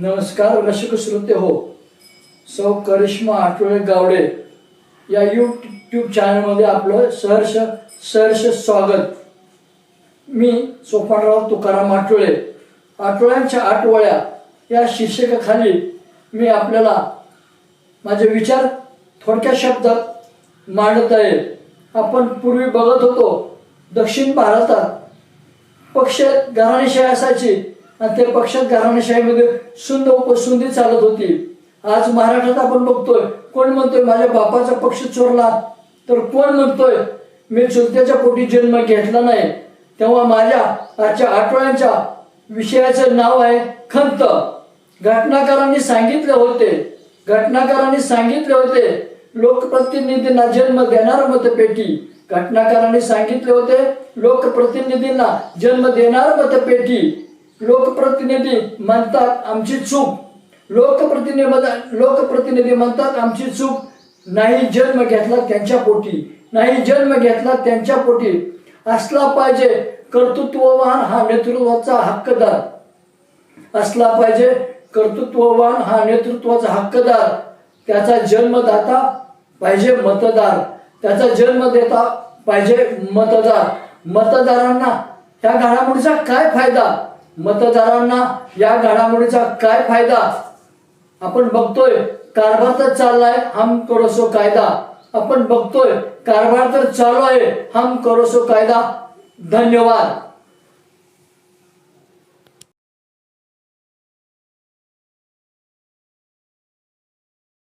नमस्कार रसिक श्रोते हो. सौ करिश्मा आठवळे गावडे. या यूट्यूब चॅनलमध्ये आपलं सहर्ष सहर्ष स्वागत. मी सोपानराव तुकाराम आठवळे आठवड्यांच्या आठवड्या या शीर्षकाखाली मी आपल्याला माझे विचार थोडक्या शब्दात मांडत आहे. आपण पूर्वी बघत होतो दक्षिण भारतात पक्ष घराणेशाही असायची आणि त्या पक्षात घराणेशाहीमध्ये म्हणजे सुंद उपसुंदी चालत होती. आज महाराष्ट्रात आपण बघतोय कोण म्हणतोय माझ्या बापाचा पक्ष चोरला? तर कोण म्हणतोय मी चुलत्याच्या पोटी जन्म घेतला नाही. तेव्हा माझ्या आजच्या आठवड्यांच्या विषयाचं नाव आहे खंत. घटनाकारांनी सांगितले होते. घटनाकारांनी सांगितले होते लोकप्रतिनिधींना जन्म देणार मतपेटी. घटनाकारांनी सांगितले होते लोकप्रतिनिधींना जन्म देणार मतपेटी. लोकप्रतिनिधी म्हणतात आमची चूक. लोकप्रतिनिधी लोकप्रतिनिधी म्हणतात आमची चूक. नाही जन्म घेतला त्यांच्या पोटी. नाही जन्म घेतला त्यांच्या पोटी. असला पाहिजे कर्तृत्ववान हा नेतृत्वाचा हक्कदार. असला पाहिजे कर्तृत्ववान हा नेतृत्वाचा हक्कदार. त्याचा जन्मदाता पाहिजे मतदार. त्याचा जन्म देता पाहिजे मतदार. मतदारांना त्या घडामोडीचा काय फायदा? मतदारांना या घडामोडीचा काय फायदा? आपण बघतोय कारभार तर चाललाय हम करोसो कायदा. आपण बघतोय कारभार तर चालू आहे हम करोसो कायदा. धन्यवाद.